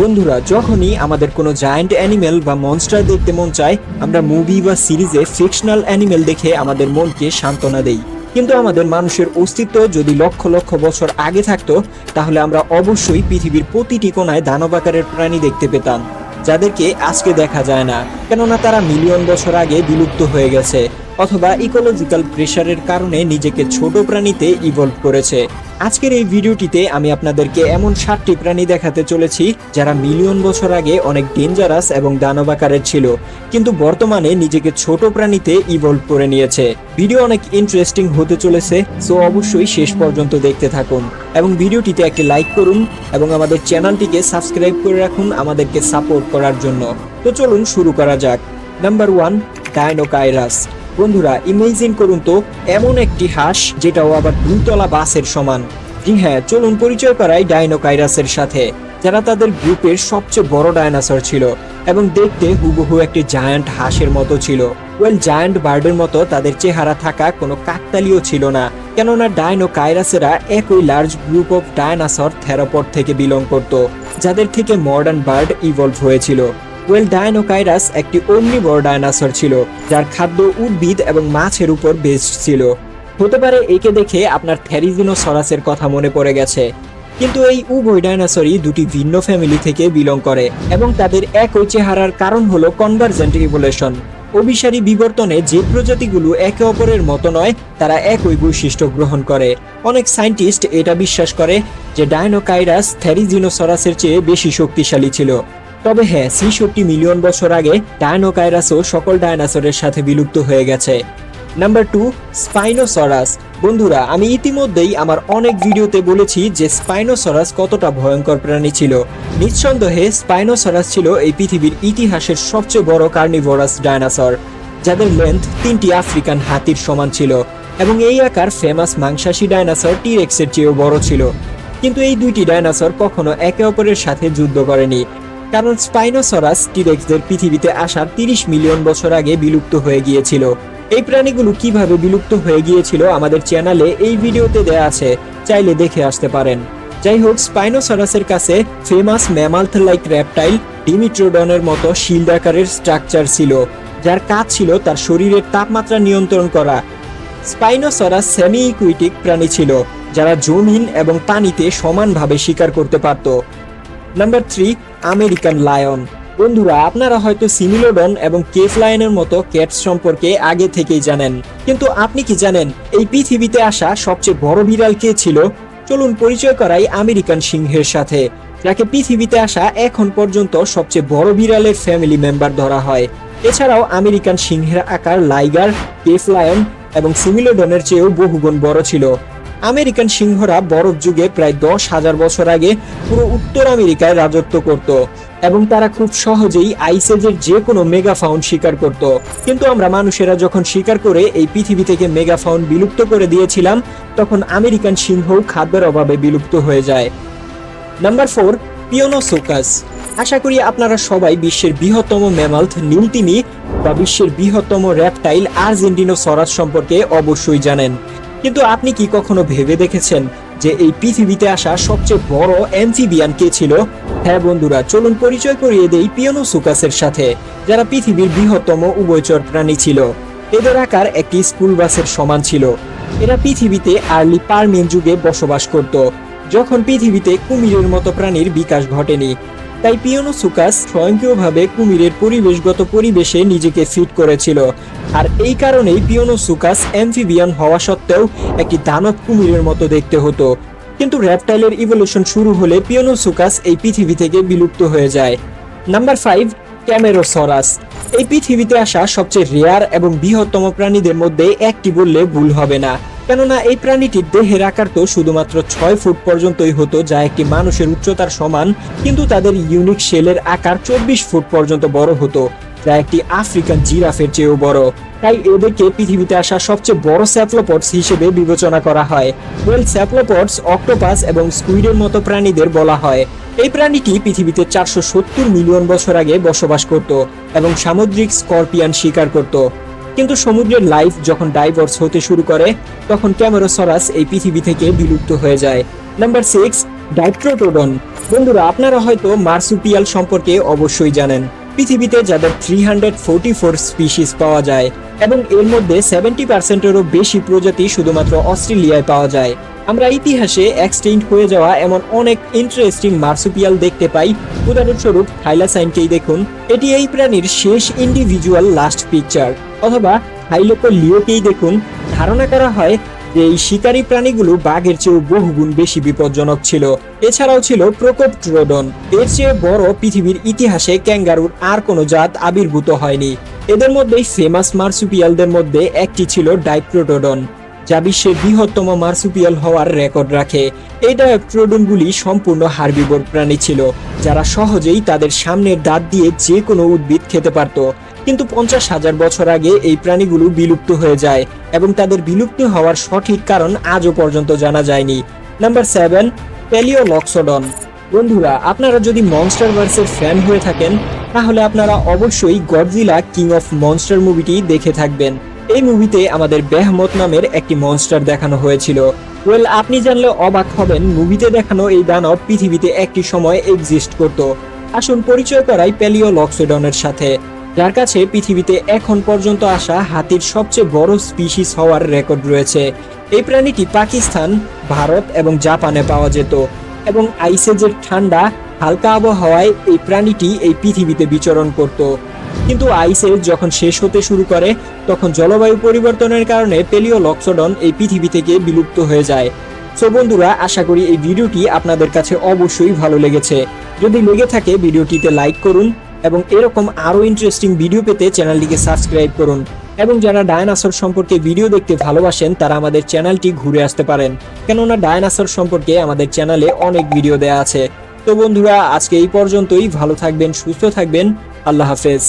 বন্ধুরা, যখনই আমাদের কোনো জায়ান্ট অ্যানিমেল বা মনস্টার দেখতে মন চায়, আমরা মুভি বা সিরিজে ফিকশনাল অ্যানিমেল দেখে আমাদের মনকে সান্ত্বনা দেই। কিন্তু আমাদের মানুষের অস্তিত্ব যদি লক্ষ লক্ষ বছর আগে থাকতো, তাহলে আমরা অবশ্যই পৃথিবীর প্রতিটি কোনায় দানব আকারের প্রাণী দেখতে পেতাম, যাদেরকে আজকে দেখা যায় না। কেননা তারা মিলিয়ন বছর আগে বিলুপ্ত হয়ে গেছে। অথবা ইকোলজিক্যাল প্রেশারের কারণে নিজেকে ছোট প্রাণীতে ইভলভ করেছে। আজকের এই ভিডিওটিতে আমি আপনাদেরকে এমন সাতটি প্রাণী দেখাতে চলেছি, যারা মিলিয়ন বছর আগে অনেক ডেঞ্জারাস এবং দানব আকারের ছিল, কিন্তু বর্তমানে নিজেকে ছোট প্রাণীতে ইভলভ করে নিয়েছে। ভিডিও অনেক ইন্টারেস্টিং হতে চলেছে সো অবশ্যই শেষ পর্যন্ত দেখতে থাকুন। এবং ভিডিওটিতে একটি লাইক করুন, এবং আমাদের চ্যানেলটিকে সাবস্ক্রাইব করে রাখুন আমাদেরকে সাপোর্ট করার জন্য। তো চলুন শুরু করা যাক। নাম্বার ওয়ান ডাইনোকাইরাস বন্ধুরা ইমেজিন করুন তো, এমন একটি হাঁস, যেটাও আবার দুতলা বাসের সমান। জি হ্যাঁ চলুন পরিচয় করাই ডাইনোকাইরাসের সাথে। যারা তাদের গ্রুপের সবচেয়ে বড় ডাইনোসর ছিল এবং দেখতে হুবহু একটি জায়ান্ট হাঁসের মতো ছিল। ওয়েল জায়ান্ট বার্ডের মতো তাদের চেহারা থাকা কোনো কাকতালিও ছিল না, কেননা ডাইনোকাইরাসেরা একই large group of dinosaur theropod থেকে বিলং করত, যাদের থেকে মডার্ন বার্ড ইভলভ হয়েছিল। ওয়েল ডায়নোকাইরাস একটি অমনিবর ডায়নাসর ছিল, যার খাদ্য উদ্ভিদ এবং মাছের উপর বেসড ছিল। হতে পারে একে দেখে আপনার থ্যারিজিনোসরাসের কথা মনে পড়ে গেছে, কিন্তু এই উভয় ডাইনোসরই দুটি ভিন্ন ফ্যামিলি থেকে বিলং করে এবং তাদের একই চেহারার কারণ হলো কনভার্জেন্ট ইভোলেশন অভিসারী বিবর্তনে যে প্রজাতিগুলো একে অপরের মতো নয়, তারা একই বৈশিষ্ট্য গ্রহণ করে। অনেক সায়েন্টিস্ট এটা বিশ্বাস করে যে ডায়নোকাইরাস থ্যারিজিনোসরাসের চেয়ে বেশি শক্তিশালী ছিল। তবে হ্যাঁ ছেষট্টি মিলিয়ন বছর আগে ডায়নোকাইরাসও সকল ডায়নাসরের সাথে বিলুপ্ত হয়ে গেছে। নাম্বার টু স্পাইনোসরাস বন্ধুরা, আমি ইতিমধ্যেই আমার অনেক ভিডিওতে বলেছি যে স্পাইনোসরাস কতটা ভয়ঙ্কর প্রাণী ছিল। নিঃসন্দেহে স্পাইনোসরাস ছিল এই পৃথিবীর ইতিহাসের সবচেয়ে বড় কার্নিভোরাস ডায়নাসর যাদের লেন্থ তিনটি আফ্রিকান হাতির সমান ছিল এবং এই আকার ফেমাস মাংসাশী ডায়নাসর টিরেক্সের চেয়েও বড় ছিল। কিন্তু এই দুইটি ডায়নাসর কখনো একে অপরের সাথে যুদ্ধ করেনি। কারণ স্পাইনোসরাস টিরেক্সদের পৃথিবীতে আসার তিরিশ মিলিয়ন বছর আগে বিলুপ্ত হয়ে গিয়েছিল। এই প্রাণীগুলো কীভাবে বিলুপ্ত হয়ে গিয়েছিল আমাদের চ্যানেলে এই ভিডিওতে দেয়া আছে, চাইলে দেখে আসতে পারেন। যাই হোক স্পাইনোসরাসের কাছে ফেমাস ম্যামালথ লাইক র্যাপটাইল ডিমিট্রোডনের মতো শিল্ড আকারের স্ট্রাকচার ছিল, যার কাজ ছিল তার শরীরের তাপমাত্রা নিয়ন্ত্রণ করা। স্পাইনোসরাস সেমি ইকুইটিক প্রাণী ছিল, যারা জমিন এবং পানিতে সমানভাবে শিকার করতে পারত। Number three American lion. বন্ধুরা, আপনারা হয়তো সিমিলোডন এবং কেফ লায়নের মতো ক্যাটস সম্পর্কে আগে থেকেই জানেন। কিন্তু আপনি কি জানেন, এই পৃথিবীতে আসা সবচেয়ে বড় বিড়াল কে ছিল? চলুন পরিচয় করাই আমেরিকান সিংহের সাথে। যাকে পৃথিবীতে আসা এখন পর্যন্ত সবচেয়ে বড় বিড়ালের ফ্যামিলি মেম্বার ধরা হয়। এছাড়াও আমেরিকান সিংহের আকার লাইগার, কেফ লায়ন এবং সিমিলোডনের চেয়েও বহুগুণ বড় ছিল। আমেরিকান সিংহরা বরফ যুগে প্রায় দশ হাজার বছর আগে পুরো উত্তর আমেরিকায় রাজত্ব করত এবং তারা খুব সহজেই আইসেজের যে কোনো মেগাফাউন্ড শিকার করত। কিন্তু আমরা মানুষেরা যখন শিকার করে এই পৃথিবী থেকে মেগাফাউন্ড বিলুপ্ত করে দিয়েছিলাম, তখন আমেরিকান সিংহ খাদ্যের অভাবে বিলুপ্ত হয়ে যায়। Number four, পিওনোসোকাস। আশা করি আপনারা সবাই বিশ্বের বৃহত্তম ম্যামাল্থ নীলতিমি বা বিশ্বের বৃহত্তম র্যাপটাইল আর্জেন্টিনো সরাস সম্পর্কে অবশ্যই জানেন। কিন্তু আপনি কি কখনো ভেবে দেখেছেন যে এই পৃথিবীতে আসা সবচেয়ে বড় অ্যামফিবিয়ান কে ছিল? হ্যাঁ বন্ধুরা, চলুন পরিচয় করিয়ে দেই পিওনোসুকাসের সাথে, যারা পৃথিবীর বৃহত্তম উভয়চর প্রাণী ছিল। এদের আকার একটি স্কুল বাসের সমান ছিল। এরা পৃথিবীতে আর্লি পারমিয়ান যুগে বসবাস করত, যখন পৃথিবীতে কুমিরের মতো প্রাণীর বিকাশ ঘটেনি। তাই পিওনোসুকাস স্বয়ংক্রিয়ভাবে কুমিরের পরিবেশগত পরিবেশে নিজেকে ফিট করেছিল। আর এই কারণেই পিওনোসুকাস অ্যামফিবিয়ান হওয়া সত্ত্বেও একটি দানব কুমিরের মতো দেখতে হতো। কিন্তু র্যাপটাইলের ইভলিউশন শুরু হলে পিওনোসুকাস এই পৃথিবী থেকে বিলুপ্ত হয়ে যায়। Number five camarasaurus. এই পৃথিবীতে আসা সবচেয়ে রেয়ার এবং বৃহত্তম প্রাণীদের মধ্যে একটি বললে ভুল হবে না। কেননা এই প্রাণীটির দেহের আকার তো শুধুমাত্র ছয় ফুট পর্যন্তই হতো, যা একটি মানুষের উচ্চতার সমান, কিন্তু তাদের ইউনিক শেলের আকার চব্বিশ ফুট পর্যন্ত বড় হতো, যা একটি আফ্রিকান জিরাফের চেয়েও বড়। তাই এদেরকে পৃথিবীতে আসা সবচেয়ে বড় স্যাপ্লোপডস হিসেবে বিবেচনা করা হয়। ওয়েল স্যাপ্লোপডস, অক্টোপাস এবং স্কুইডের মতো প্রাণীদের বলা হয়। এই প্রাণীটি পৃথিবীতে চারশো সত্তর মিলিয়ন বছর আগে বসবাস করত এবং সামুদ্রিক স্করপিয়ান শিকার করত। কিন্তু সমুদ্রের লাইফ যখন ডাইভার্স হতে শুরু করে, তখন ক্যামেরোসরাস এই পৃথিবী থেকে বিলুপ্ত হয়ে যায়। নাম্বার সিক্স ডাইট্রোটোডন বন্ধুরা, আপনারা হয়তো মার্সুপিয়াল সম্পর্কে অবশ্যই জানেন। পৃথিবীতে যাদের three hundred forty four species পাওয়া যায়, এবং এর মধ্যে সেভেন্টি পার্সেন্টেরও বেশি প্রজাতি শুধুমাত্র অস্ট্রেলিয়ায় পাওয়া যায়। আমরা ইতিহাসে এক্সটেন্ট হয়ে যাওয়া এমন অনেক ইন্টারেস্টিং মার্সুপিয়াল দেখতে পাই। উদাহরণস্বরূপ থাইলাসাইনকেই দেখুন। এটি এই প্রাণীর শেষ ইন্ডিভিজুয়াল লাস্ট পিকচার অথবা হাইলোকো লিওকেই দেখুন। ধারণা করা হয় যে এই শিকারী প্রাণীগুলো বাঘের চেয়েও বহুগুণ বেশি বিপজ্জনক ছিল। এছাড়াও ছিল প্রকোপ ট্রোডন এর চেয়ে বড় পৃথিবীর ইতিহাসে ক্যাঙ্গারুর আর কোনো জাত আবির্ভূত হয়নি। এদের মধ্যেই ফেমাস মার্সুপিয়ালদের মধ্যে একটি ছিল ডাইপ্রোটোডন যা বিশ্বের বৃহত্তম মার্সুপিয়াল হওয়ার রেকর্ড রাখে। এই ডায়োট্রোডনগুলি সম্পূর্ণ হার্বিবোর প্রাণী ছিল, যারা সহজেই তাদের সামনের দাঁত দিয়ে যে কোনো উদ্ভিদ খেতে পারত। কিন্তু পঞ্চাশ হাজার বছর আগে এই প্রাণীগুলো বিলুপ্ত হয়ে যায় এবং তাদের বিলুপ্ত হওয়ার সঠিক কারণ আজও পর্যন্ত জানা যায়নি। Number seven palaeo palaeoloxodon. বন্ধুরা, আপনারা যদি মনস্টার ভার্সের ফ্যান হয়ে থাকেন, তাহলে আপনারা অবশ্যই গডজিলা কিং অফ মনস্টার মুভিটি দেখে থাকবেন। এই মুভিতে আমাদের বেহমত নামের একটি মনস্টার দেখানো হয়েছিল। ওয়েল আপনি জানলে অবাক হবেন, মুভিতে দেখানো এই দানব পৃথিবীতে একটি সময় এক্সিস্ট করত। আসুন পরিচয় করাই প্যালিওলক্সোডনের সাথে। যার কাছে পৃথিবীতে এখন পর্যন্ত আসা হাতির সবচেয়ে বড় স্পিসিস হওয়ার রেকর্ড রয়েছে। এই প্রাণীটি পাকিস্তান, ভারত এবং জাপানে পাওয়া যেত এবং আইসেজের ঠান্ডা, হালকা আবহাওয়ায় এই প্রাণীটি এই পৃথিবীতে বিচরণ করত। কিন্তু আইসেজ যখন শেষ হতে শুরু করে, তখন জলবায়ু পরিবর্তনের কারণে পেলিওলক্সোডন এই পৃথিবী থেকে বিলুপ্ত হয়ে যায়। সো বন্ধুরা, আশা করি এই ভিডিওটি আপনাদের কাছে অবশ্যই ভালো লেগেছে। যদি লেগে থাকে, ভিডিওটিতে লাইক করুন এবং এরকম আরও ইন্টারেস্টিং ভিডিও পেতে চ্যানেলটিকে সাবস্ক্রাইব করুন। এবং যারা ডায়নাসর সম্পর্কে ভিডিও দেখতে ভালোবাসেন, তারা আমাদের চ্যানেলটি ঘুরে আসতে পারেন। কেননা ডায়নাসর সম্পর্কে আমাদের চ্যানেলে অনেক ভিডিও দেওয়া আছে। তো বন্ধুরা, আজকে এই পর্যন্তই। ভালো থাকবেন, সুস্থ থাকবেন। আল্লাহ হাফেজ।